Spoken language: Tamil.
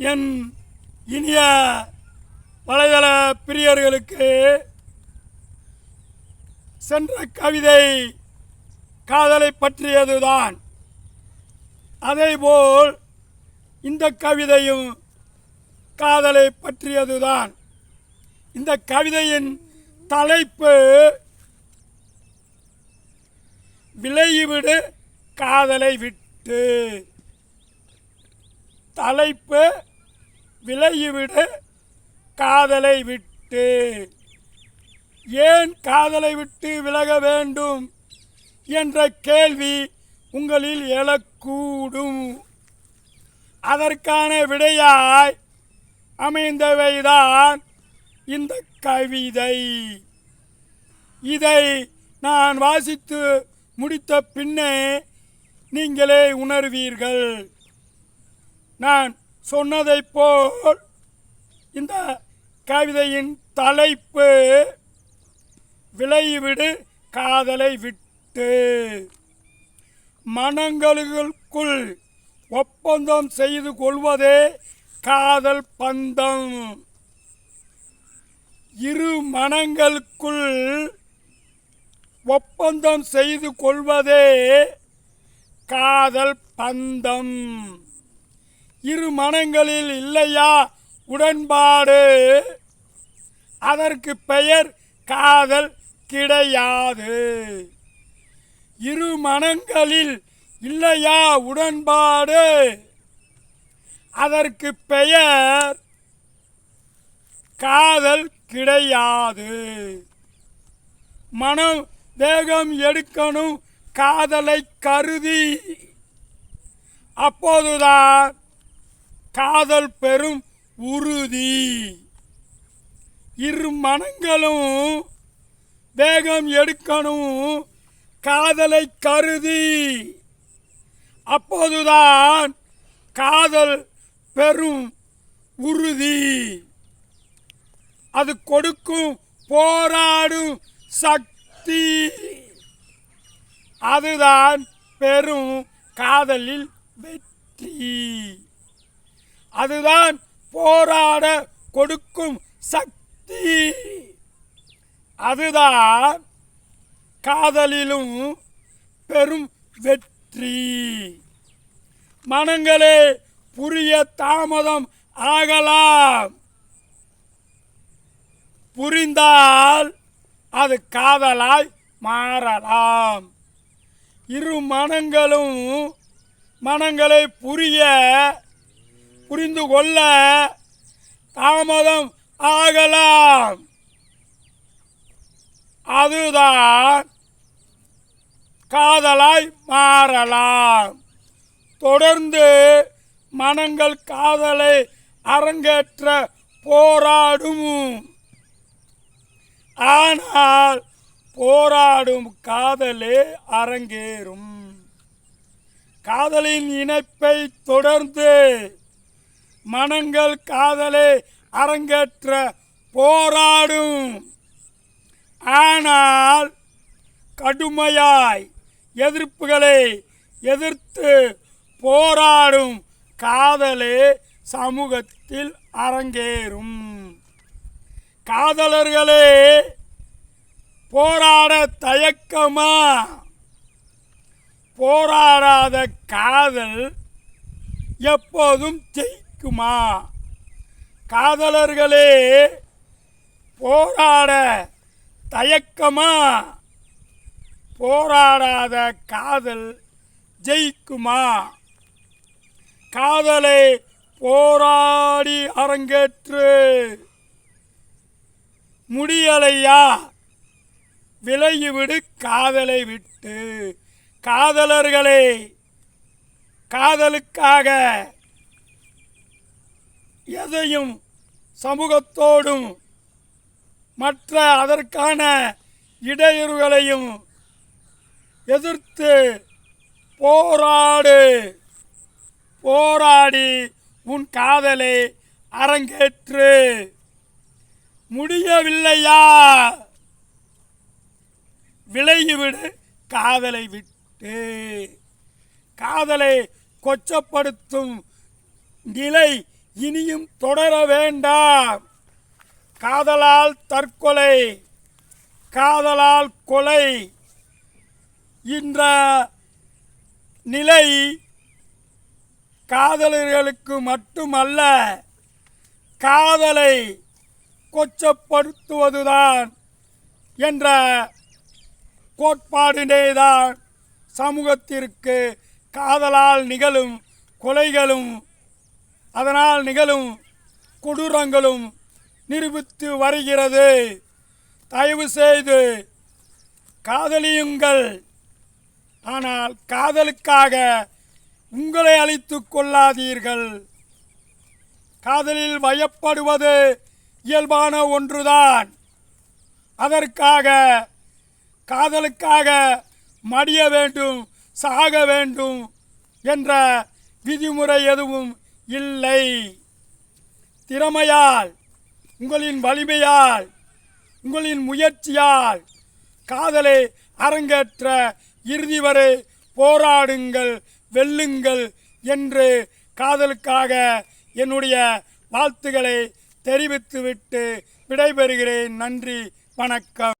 என் இனிய வலைதள பிரியர்களுக்கு சென்ற கவிதை காதலை பற்றியதுதான். அதேபோல் இந்த கவிதையும் காதலை பற்றியதுதான். இந்த கவிதையின் தலைப்பு விலையிவிடு காதலை விட்டு. தலைப்பு விலையிவிடு காதலை விட்டு. ஏன் காதலை விட்டு விலக வேண்டும்? என்ற கேள்வி உங்களில் எழக்கூடும். அதற்கான விடையாய் அமைந்தவைதான் இந்த கவிதை. இதை நான் வாசித்து முடித்த பின்னே நீங்களே உணர்வீர்கள். நான் சொன்னதைப் போல் இந்த கவிதையின் தலைப்பு விளைவிடு காதலை விட்டு. மனங்களுக்குள் ஒப்பந்தம் செய்து கொள்வதே காதல் பந்தம். இரு மனங்களுக்குள் ஒப்பந்தம் செய்து கொள்வதே காதல் பந்தம். இரு மனங்களில் இல்லையா உடன்பாடு? அதற்கு பெயர் காதல் கிடையாது. இரு மனங்களில் இல்லையா உடன்பாடு? அதற்கு பெயர் காதல் கிடையாது. மனம் வேகம் எடுக்கணும் காதலை கருதி. அப்போதுதான் காதல் பெரும் உறுதி. இரு மனங்களும் வேகம் எடுக்கணும் காதலை கருதி. அப்போதுதான் காதல் பெரும் உறுதி. அது கொடுக்கும் போராடும் சக்தி. அதுதான் பெரும் காதலில் வெற்றி. அதுதான் போராட கொடுக்கும் சக்தி. அதுதான் காதலிலும் பெரும் வெற்றி. மனங்களே புரிய தாமதம் ஆகலாம். புரிந்தால் அது காதலாய் மாறலாம். இரு மனங்களும் மனங்களை புரிய புரிந்து கொள்ள தாமதம் ஆகலாம். அதுதான் காதலாய் மாறலாம். தொடர்ந்து மனங்கள் காதலை அரங்கேற்ற போராடும். ஆனால் போராடும் காதலே அரங்கேறும். காதலின் இணைப்பை தொடர்ந்து மனங்கள் காதலை அரங்கேற்ற போராடும். ஆனால் கடுமையாய் எதிர்ப்புகளை எதிர்த்து போராடும் காதலே சமூகத்தில் அரங்கேறும். காதலர்களே போராட தயக்கமா? போராடாத காதல் எப்போதும் ஜெயிக்குமா காதலர்களே போராட தயக்கமா? போராடாத காதல் ஜெயிக்குமா? காதலை போராடி அரங்கேற்று. முடியலையா? விலகிவிடு காதலை விட்டு. காதலர்களே காதலுக்காக எதையும் சமூகத்தோடும் மற்ற அதற்கான இடையூறுகளையும் எதிர்த்து போராடு. போராடி உன் காதலை அரங்கேற்று. முடியவில்லையா? விலகிவிடு காதலை விட்டு. காதலை கொச்சப்படுத்தும் நிலை இனியும் தொடர வேண்டாம். காதலால் தற்கொலை காதலால் கொலை என்ற நிலை காதலர்களுக்கு மட்டுமல்ல காதலை கொச்சப்படுத்துவதுதான் என்ற கோட்பாடினேதான் சமூகத்திற்கு காதலால் நிகழும் கொலைகளும் அதனால் நிகழும் கொடூரங்களும் நிரூபித்து வருகிறது. தயவு செய்து காதலியுங்கள். ஆனால் காதலுக்காக உங்களை அழித்து கொள்ளாதீர்கள். காதலில் வயப்படுவது இயல்பான ஒன்றுதான். அதற்காக காதலுக்காக மடிய வேண்டும் சாக வேண்டும் என்ற விதிமுறை எதுவும் இல்லை. திறமையால் உங்களின் வலிமையால் உங்களின் முயற்சியால் காதலை அரங்கேற்ற இறுதி வரை போராடுங்கள் வெல்லுங்கள் என்று காதலுக்காக என்னுடைய வாழ்த்துக்களை தெரிவித்துவிட்டு விடைபெறுகிறேன். நன்றி வணக்கம்.